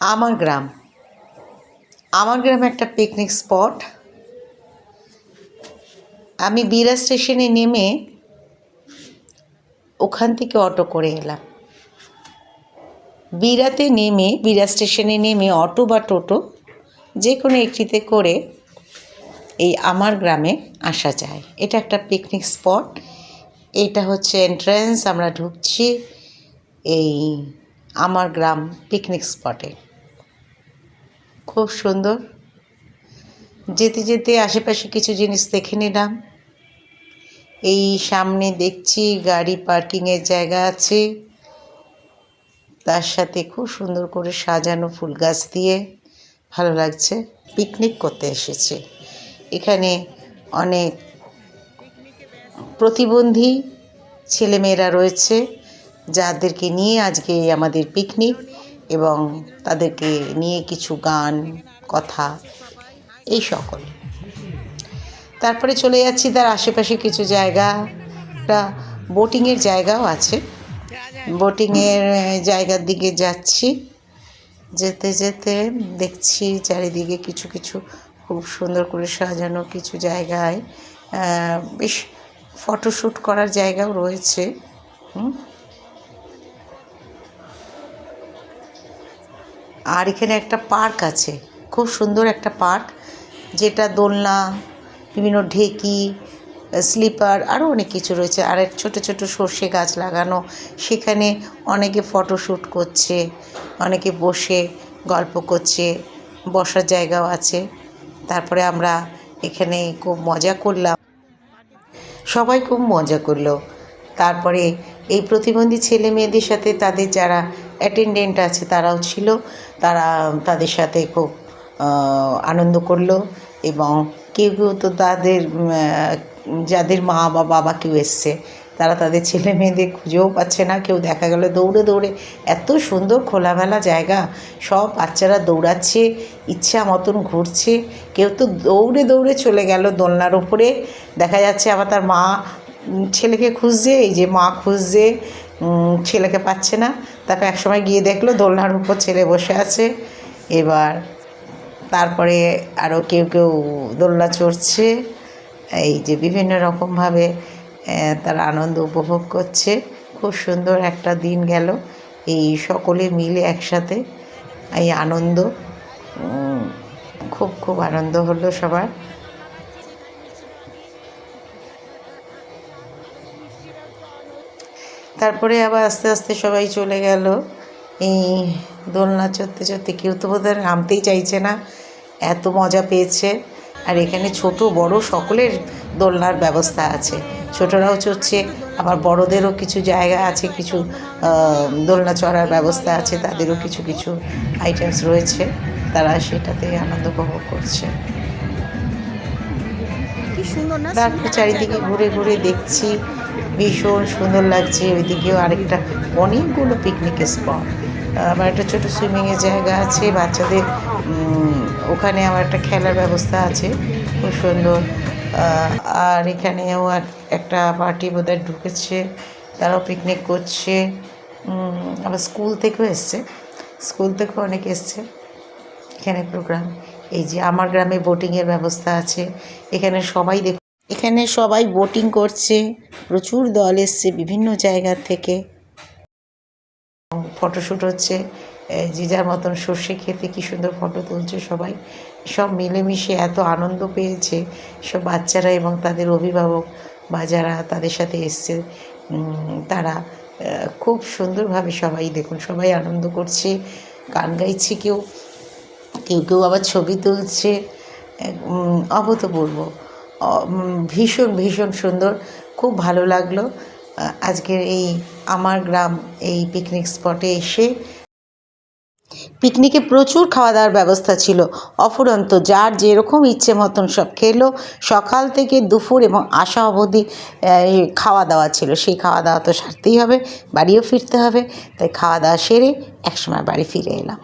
আমার গ্রাম। আমার গ্রামে একটা পিকনিক স্পট আমি বিরা স্টেশনে নেমে ওখান থেকে অটো করে এলাম। বিরাতে নেমে, বিরা স্টেশনে নেমে অটো বা টোটো যে কোনো একটিতে করে এই আমার গ্রামে আসা যায়। এটা একটা পিকনিক স্পট এটা হচ্ছে এন্ট্রান্স আমরা ঢুকছি এই আমার গ্রাম পিকনিক স্পটে খুব সুন্দর। যেতে যেতে আশেপাশে কিছু জিনিস দেখে নিলাম। এই সামনে দেখছি গাড়ি পার্কিংয়ের জায়গা আছে। তার সাথে খুব সুন্দর করে সাজানো ফুল গাছ দিয়ে ভালো লাগছে। পিকনিক করতে এসেছে। এখানে অনেক প্রতিবন্ধী ছেলেমেয়েরা রয়েছে, যাদেরকে নিয়ে আজকে আমাদের পিকনিক। এবং তাদেরকে নিয়ে কিছু গান, কথা, এই সকল। তারপরে চলে যাচ্ছি তার আশেপাশে কিছু জায়গা। বোটিংয়ের জায়গাও আছে। বোটিংয়ের জায়গার দিকে যাচ্ছি। যেতে যেতে দেখছি চারিদিকে কিছু কিছু খুব সুন্দর করে সাজানো কিছু জায়গায়। বেশ ফটোশ্যুট করার জায়গাও রয়েছে। হুম? আর এখানে একটা পার্ক আছে। খুব সুন্দর একটা পার্ক, যেটা দোলনা, বিভিন্ন ঢেকি, স্লিপার আরও অনেক কিছু রয়েছে। আর ছোটো ছোটো সর্ষে গাছ লাগানো, সেখানে অনেকে ফটোশ্যুট করছে, অনেকে বসে গল্প করছে, বসার জায়গাও আছে। তারপরে আমরা এখানে খুব মজা করলাম। সবাই খুব মজা করল। তারপরে এই প্রতিবন্ধী ছেলে মেয়েদের সাথে তাদের যারা অ্যাটেন্ডেন্ট আছে, তারাও ছিল। তারা তাদের সাথে খুব আনন্দ করল এবং কেউ কেউ তো তাদের যাদের মা বা বাবা কেউ এসছে, তারা তাদের ছেলে মেয়েদের খুঁজেও পাচ্ছে না। কেউ দেখা গেল দৌড়ে দৌড়ে, এত সুন্দর খোলামেলা জায়গা, সব বাচ্চারা দৌড়াচ্ছে, ইচ্ছা মতন ঘুরছে। কেউ তো দৌড়ে দৌড়ে চলে গেল দোলনার উপরে। দেখা যাচ্ছে আবার তার মা ছেলেকে খুঁজছে, এই যে মা খুঁজছে ছেলেকে পাচ্ছে না। তারপর একসময় গিয়ে দেখল দোলনার উপর ছেলে বসে আছে। এবার তারপরে আরও কেউ কেউ দোলনা চড়ছে। এই যে বিভিন্ন রকমভাবে তারা আনন্দ উপভোগ করছে। খুব সুন্দর একটা দিন গেল। এই সকলে মিলে একসাথে এই আনন্দ খুব খুব আনন্দ হলো সবার। তারপরে আবার আস্তে আস্তে সবাই চলে গেল। এই দোলনা চড়তে চড়তে কেউ তো বোধহয় নামতেই চাইছে না। এত মজা পেয়েছে। আর এখানে ছোট বড় সকলের দোলনার ব্যবস্থা আছে। ছোটরাও চড়ছে আবার বড়দেরও কিছু জায়গা আছে কিছু দোলনা চড়ার ব্যবস্থা আছে তাদেরও কিছু কিছু আইটেমস রয়েছে। তারা সেটাতে আনন্দ উপভোগ করছে। তারপর চারিদিকে ঘুরে ঘুরে দেখছি। ভীষণ সুন্দর লাগছে। ওইদিকেও আরেকটা অনেকগুলো পিকনিক স্পট আবার একটা ছোটো সুইমিংয়ের জায়গা আছে, বাচ্চাদের ওখানে আবার একটা খেলার ব্যবস্থা আছে, খুব সুন্দর। আর এখানেও এক- একটা পার্টি বোধহয় ঢুকেছে, তারাও পিকনিক করছে। আবার স্কুল থেকেও এসছে। স্কুল থেকেও অনেক এসছে। এখানে প্রোগ্রাম এই যে আমার গ্রামে বোটিংয়ের ব্যবস্থা আছে। এখানে সবাই দেখ এখানে সবাই বোটিং করছে, প্রচুর দল এসছে বিভিন্ন জায়গা থেকে। ফটোশ্যুট হচ্ছে যে যার মতন সর্ষে খেতে কী সুন্দর ফটো তুলছে সবাই। সব মিলেমিশে এত আনন্দ পেয়েছে, সব বাচ্চারা এবং তাদের অভিভাবক বা যারা তাদের সাথে এসছে তারা খুব সুন্দরভাবে সবাই দেখুন, সবাই আনন্দ করছে, গান গাইছে কেউ। কেউ কেউ আবার ছবি তুলছে অভূতপূর্ব। ভীষণ ভীষণ সুন্দর। খুব ভালো লাগল। আজকের এই আমার গ্রাম, এই পিকনিক স্পটে এসে। পিকনিকে প্রচুর খাওয়া দাওয়ার ব্যবস্থা ছিল। অফুরন্ত, যার যেরকম ইচ্ছে মতন সব খেলো। সকাল থেকে দুপুর এবং আসা অবধি খাওয়া দাওয়া ছিল। সেই খাওয়া দাওয়া তো সারতেই হবে, বাড়িও ফিরতে হবে। তাই খাওয়া দাওয়া সেরে একসময় বাড়ি ফিরে এলাম।